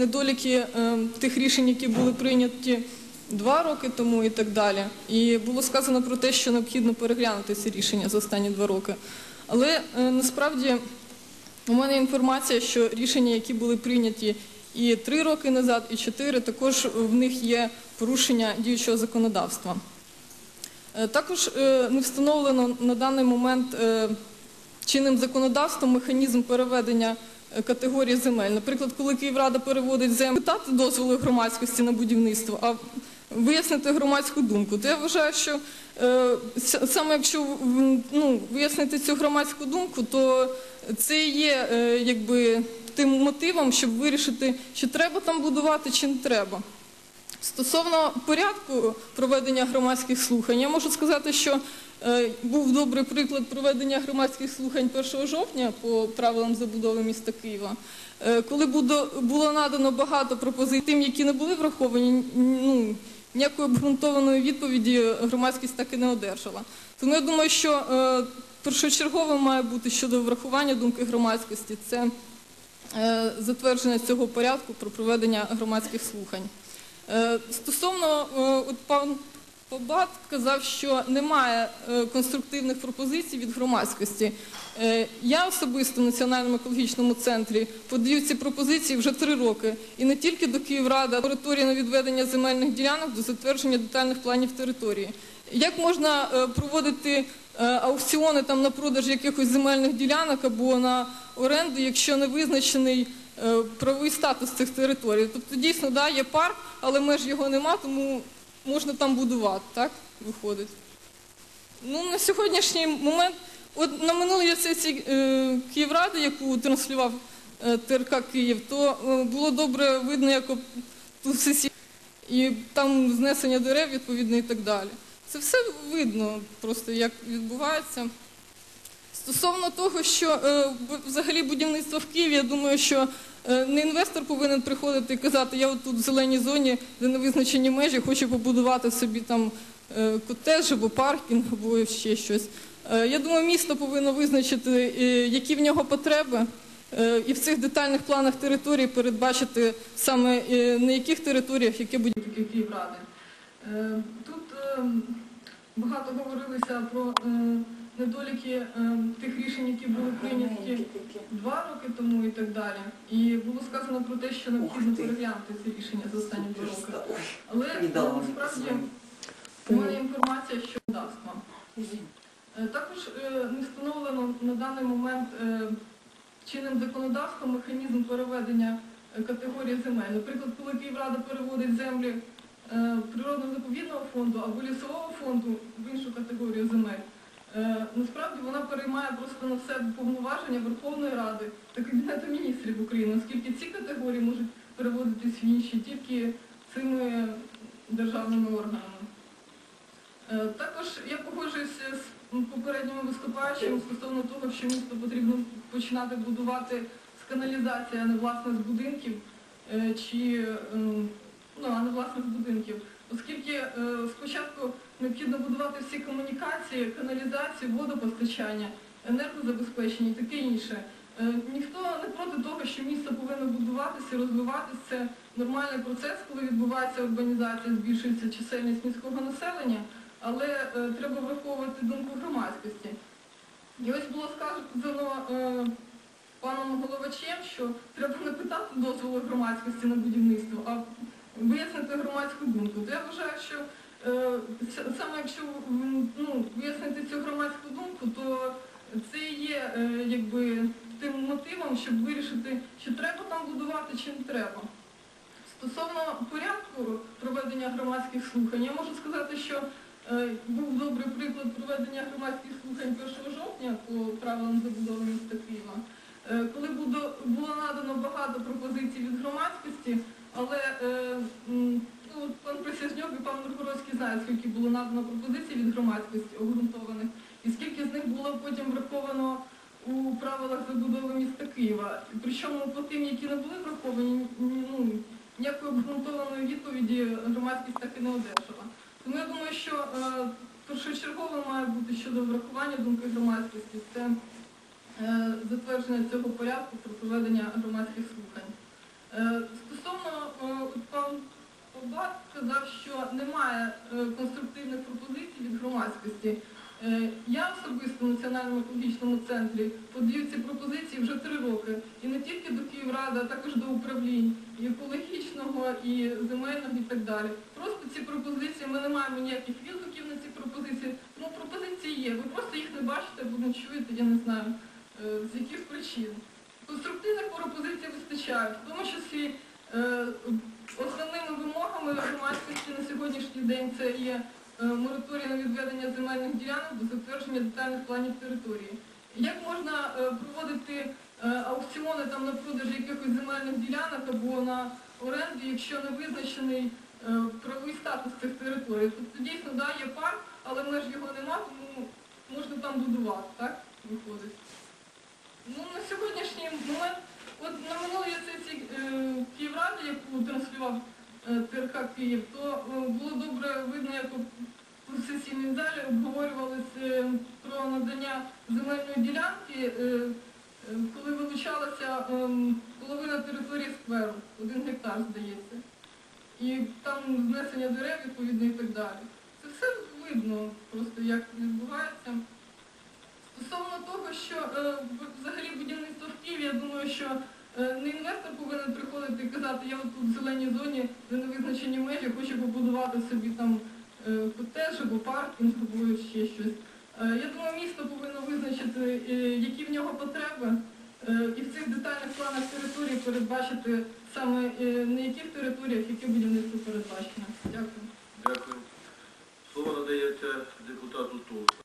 недоліки е, тих рішень, які були прийняті два роки тому і так далі. І було сказано про те, що необхідно переглянути ці рішення за останні два роки. Але е, насправді у мене інформація, що рішення, які були прийняті і три роки назад, і чотири, також в них є порушення діючого законодавства. Е, Також не встановлено на даний момент чинним законодавством механізм переведення категорії земель. Наприклад, коли Київрада переводить землю, питати дозволи громадськості на будівництво, а вияснити громадську думку, то я вважаю, що е, саме якщо ну, вияснити цю громадську думку, то це є е, якби тим мотивом, щоб вирішити, чи треба там будувати, чи не треба. Стосовно порядку проведення громадських слухань, я можу сказати, що е, був добрий приклад проведення громадських слухань 1 жовтня по правилам забудови міста Києва, е, коли було надано багато пропозицій, тим, які не були враховані, ну, ніякої обґрунтованої відповіді громадськість так і не одержала. Тому я думаю, що е, першочерговим має бути щодо врахування думки громадськості це затвердження цього порядку про проведення громадських слухань. Е, Стосовно, е, от пан Побат казав, що немає е, конструктивних пропозицій від громадськості. Я особисто в Національному екологічному центрі подаю ці пропозиції вже три роки. І не тільки до Київради, а території на відведення земельних ділянок до затвердження детальних планів території. Як можна проводити аукціони там на продаж якихось земельних ділянок або на оренду, якщо не визначений е, правовий статус цих територій? Тобто дійсно да, є парк, але меж його нема, тому можна там будувати, так виходить. Ну, на сьогоднішній момент, от на минулій сесії е, Київради, яку транслював е, ТРК Київ, то е, було добре видно, як ту і там знесення дерев відповідно і так далі. Це все видно просто, як відбувається. Стосовно того, що е, взагалі будівництво в Києві, я думаю, що е, не інвестор повинен приходити і казати, я от тут в зеленій зоні, де не визначені межі, хочу побудувати собі там е, котедж або паркінг, або ще щось. Е, Я думаю, місто повинно визначити, які в нього потреби, і в цих детальних планах території передбачити саме на яких територіях яке будівництво Київради. Тут багато говорилося про е, недоліки е, тих рішень, які були прийняті два роки тому і так далі. І було сказано про те, що необхідно переглянути ці рішення за останні два роки. Але е, насправді у мене інформація що даства. Також не встановлено на даний момент чинним законодавством механізм переведення категорії земель. Наприклад, коли Київрада переводить землі е, природно-заповідного фонду або лісового фонду в іншу категорію земель, е, насправді вона переймає просто на себе повноваження Верховної Ради та Кабінету міністрів України, оскільки ці категорії можуть переводитись в інші тільки цими державними органами. Е, Також я погоджуюся з попередніми виступаючими стосовно того, що місто потрібно починати будувати з каналізації, а не власне з будинків, чи ем, ну, а не власне з будинків. Оскільки е, спочатку необхідно будувати всі комунікації, каналізацію, водопостачання, енергозабезпечення і таке інше. Е, Ніхто не проти того, що місто повинно будуватися, розвиватися. Це нормальний процес, коли відбувається урбанізація, збільшується чисельність міського населення, але е, треба враховувати думку громадськості. І ось було сказано е, паном головачем, що треба не питати дозволу громадськості на будівництво, а вияснити громадську думку. То я вважаю, що е, саме якщо ну, вияснити цю громадську думку, то це є е, якби тим мотивом, щоб вирішити, чи треба там будувати, чи не треба. Стосовно порядку проведення громадських слухань, я можу сказати, що е, був добрий приклад проведення громадських слухань 1 жовтня по правилам забудови міста Києва, коли було надано багато пропозицій від громадськості, але е, м, ну, от пан Присяжньок і пан Знають, скільки було надано пропозицій від громадськості обґрунтованих, і скільки з них було потім враховано у правилах забудови міста Києва. Причому по тим, які не були враховані, ну, ніякої обґрунтованої відповіді громадськість так і не одержала. Тому я думаю, що е, першочергово має бути щодо врахування думки громадськості, це е, затвердження цього порядку про проведення громадських слухань. Е, стосовно сказав, що немає е, конструктивних пропозицій від громадськості. Е, Я особисто в Національному екологічному центрі подаю ці пропозиції вже три роки. І не тільки до Київради, а також до управлінь і екологічного, і земельного, і так далі. Просто ці пропозиції, ми не маємо ніяких відгуків на ці пропозиції. Тому пропозиції є. Ви просто їх не бачите або не чуєте, я не знаю, е, з яких причин. Конструктивних пропозицій вистачає, в тому числі основними вимогами громадськості на сьогоднішній день це є е, мораторій на відведення земельних ділянок до затвердження детальних планів території. Як можна е, проводити е, аукціони там на продаж якихось земельних ділянок або на оренду, якщо не визначений правовий статус цих територій? Тобто дійсно да, є парк, але меж його нема, тому можна там будувати, так? Виходить. Ну, на сьогоднішній момент, от на минулій сесії е, Київради, яку транслював е, ТРК Київ, то е, було добре видно, як у сесійній залі обговорювалися е, про надання земельної ділянки, е, е, коли вилучалася е, половина території скверу, один гектар, здається. І там знесення дерев відповідно і так далі. Це все видно просто, як відбувається. Стосовно того, що е, взагалі будівництво в Києві, я думаю, що е, не інвестор повинен приходити і казати, я тут в зеленій зоні, де не визначені межі, хочу побудувати собі там е, котеж або паркінг, або ще щось. Е, я думаю, місто повинно визначити, які в нього потреби, і в цих детальних планах території передбачити саме на яких територіях яке будівництво передбачено. Дякую. Дякую. Слово надається депутату Тулу.